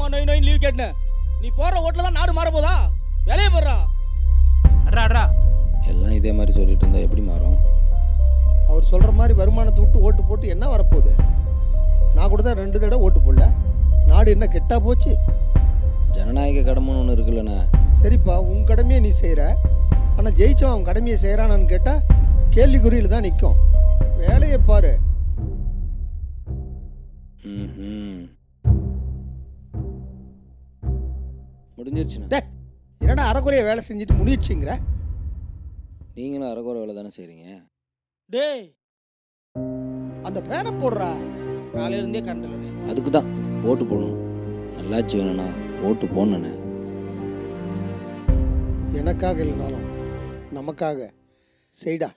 சும்மா நோய் நோய் லீவ் கேட்டேன். நீ போற ஓட்டுல தான் நாடு மாற போதா வேலையை போடுறா. அட்ரா அட்ரா எல்லாம் இதே மாதிரி சொல்லிட்டு இருந்தா எப்படி மாறும்? அவர் சொல்கிற மாதிரி வருமானத்தை விட்டு ஓட்டு போட்டு என்ன வரப்போகுது? நான் கூட தான் ரெண்டு தடவை ஓட்டு போடல. நாடு என்ன கெட்டா போச்சு? ஜனநாயக கடமைன்னு ஒன்று இருக்குல்லண்ணே. சரிப்பா உன் கடமையை நீ செய்கிற ஆனால் ஜெயிச்சவன் அவன் கடமையை செய்கிறானான்னு கேட்டால் கேள்விக்குறியில் தான் நிற்கும் வேலையை பாரு. ம்ஹும். முடிஞ்சிருச்சுண்ணே. டே என்னடா அறக்குறைய வேலை செஞ்சுட்டு முடிச்சிங்கிற நீங்களும் அரைக்குறை வேலை தானே செய்கிறீங்க டேய். அந்த பேரை போடுறா. காலையில இருந்தே கரண்ட் அதுக்கு தான் ஓட்டு போடணும். நல்லாச்சு வேணும்னா ஓட்டு போடணுண்ணே எனக்காக இல்லைனாலும் நமக்காக செய்டா.